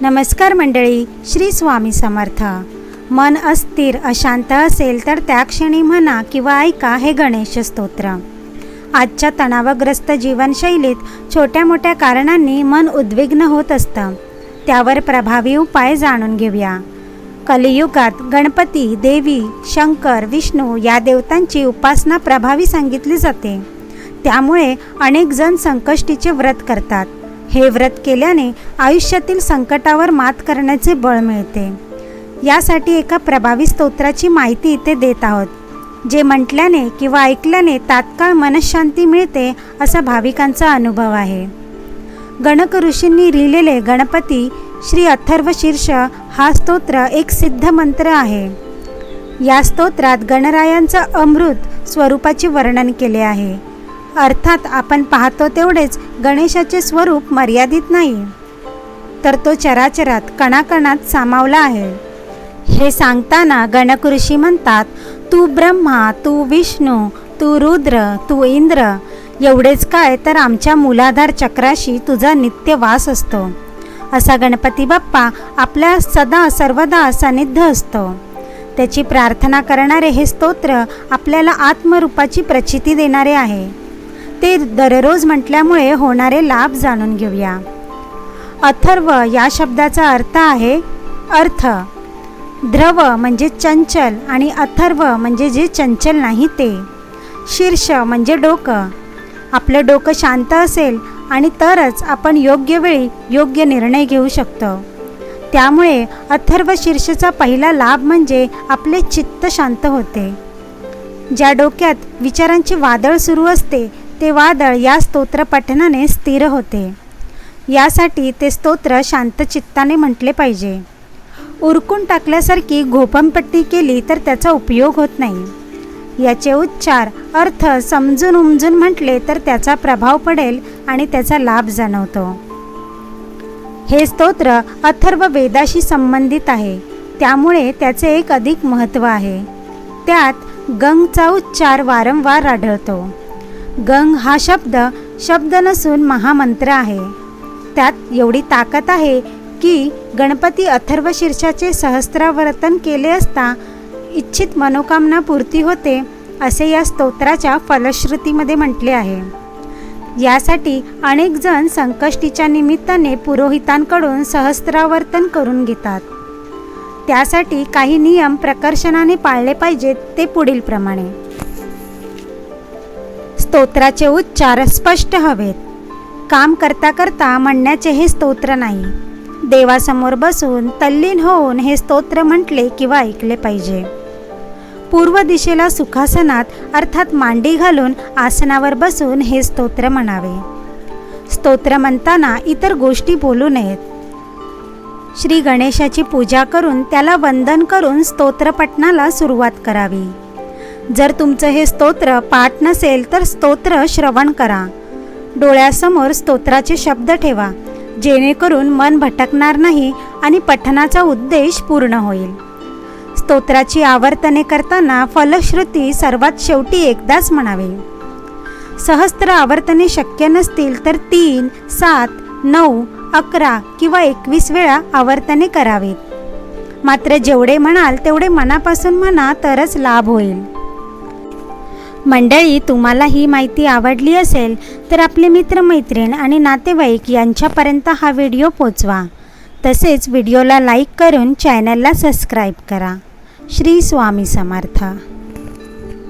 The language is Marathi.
नमस्कार मंडळी श्री स्वामी समर्थ. मन अस्थिर अशांत असेल तर त्या क्षणी म्हणा किंवा ऐका हे गणेश स्तोत्र. आजच्या तणावग्रस्त जीवनशैलीत छोट्या मोठ्या कारणांनी मन उद्विग्न होत असतं. त्यावर प्रभावी उपाय जाणून घेऊया. कलियुगात गणपती देवी शंकर विष्णू या देवतांची उपासना प्रभावी सांगितली जाते. त्यामुळे अनेक जण संकष्टीचे व्रत करतात. हे व्रत केल्याने आयुष्यातील संकटावर मात करण्याचे बळ मिळते. यासाठी एका प्रभावी स्तोत्राची माहिती इथे देत आहोत जे म्हटल्याने किंवा ऐकल्याने तात्काळ मनशांती मिळते असा भाविकांचा अनुभव आहे. गणक ऋषींनी लिहिलेले गणपती श्री अथर्व शीर्ष हा स्तोत्र एक सिद्ध मंत्र आहे. या स्तोत्रात गणरायांचं अमृत स्वरूपाचे वर्णन केले आहे. अर्थात आपण पाहतो तेवढेच गणेशाचे स्वरूप मर्यादित नाही. तर तो चराचरात कणाकणात सामावला आहे. हे सांगताना गणकृषी म्हणतात तू ब्रह्मा तू विष्णू तू रुद्र तू इंद्र एवढेच काय तर आमच्या मूलाधार चक्राशी तुझा नित्य वास असतो. असा गणपती बाप्पा आपल्या सदा सर्वदा सानिध्य असतो. त्याची प्रार्थना करणारे हे स्तोत्र आपल्याला आत्मरूपाची प्रचिती देणारे आहे. ते दररोज म्हटल्यामुळे होणारे लाभ जाणून घेऊया. अथर्व या शब्दाचा अर्थ आहे अर्थ. द्रव म्हणजे चंचल आणि अथर्व म्हणजे जे चंचल नाही ते. शीर्ष म्हणजे डोकं. आपलं डोकं शांत असेल आणि तरच आपण योग्य वेळी योग्य निर्णय घेऊ शकतो. त्यामुळे अथर्व शीर्षचा पहिला लाभ म्हणजे आपले चित्त शांत होते. ज्या डोक्यात विचारांचे वादळ सुरू असते ते वादळ या स्तोत्र पठनाने स्थिर होते. यासाठी ते स्तोत्र शांतचित्ताने म्हटले पाहिजे. उरकून टाकल्यासारखी घोपमपट्टी केली तर त्याचा उपयोग होत नाही. याचे उच्चार अर्थ समजून उमजून म्हटले तर त्याचा प्रभाव पडेल आणि त्याचा लाभ जाणवतो. हे स्तोत्र अथर्व वेदाशी संबंधित आहे. त्यामुळे त्याचे एक अधिक महत्त्व आहे. त्यात गंगचा उच्चार वारंवार आढळतो. गंग हा शब्द शब्द नसून महामंत्र आहे. त्यात एवढी ताकद आहे की गणपती अथर्व शीर्षाचे सहस्त्रावर्तन केले असता इच्छित मनोकामना पूर्ती होते असे या स्तोत्राच्या फलश्रुतीमध्ये म्हटले आहे. यासाठी अनेक जण संकष्टीच्या निमित्ताने पुरोहितांकडून सहस्त्रावर्तन करून घेतात. त्यासाठी काही नियम प्रकर्षणाने पाळले पाहिजेत ते पुढील प्रमाणे स्तोत्राचे उच्चार स्पष्ट हवेत. काम करता करता म्हणण्याचे हे स्तोत्र नाही. देवासमोर बसून तल्लीन होऊन हे स्तोत्र म्हटले किंवा ऐकले पाहिजे. पूर्व दिशेला सुखासनात अर्थात मांडी घालून आसनावर बसून हे स्तोत्र म्हणावे. स्तोत्र म्हणताना इतर गोष्टी बोलू नयेत. श्री गणेशाची पूजा करून त्याला वंदन करून स्तोत्रपठणाला सुरुवात करावी. जर तुमचं हे स्तोत्र पाठ नसेल तर स्तोत्र श्रवण करा. डोळ्यासमोर स्तोत्राचे शब्द ठेवा जेणेकरून मन भटकणार नाही आणि पठनाचा उद्देश पूर्ण होईल. स्तोत्राची आवर्तने करताना फलश्रुती सर्वात शेवटी एकदाच म्हणावी. सहस्त्र आवर्तने शक्य नसतील तर तीन सात नऊ अकरा किंवा एकवीस वेळा आवर्तने करावीत मात्र जेवढे म्हणाल तेवढे मनापासून म्हणा तरच लाभ होईल. मंडळी तुम्हाला ही माहिती आवडली असेल तर आपले मित्रमैत्रीण आणि नातेवाईक यांच्यापर्यंत हा व्हिडिओ पोचवा. तसेच व्हिडिओला लाईक करून चॅनलला सबस्क्राईब करा. श्री स्वामी समर्थ.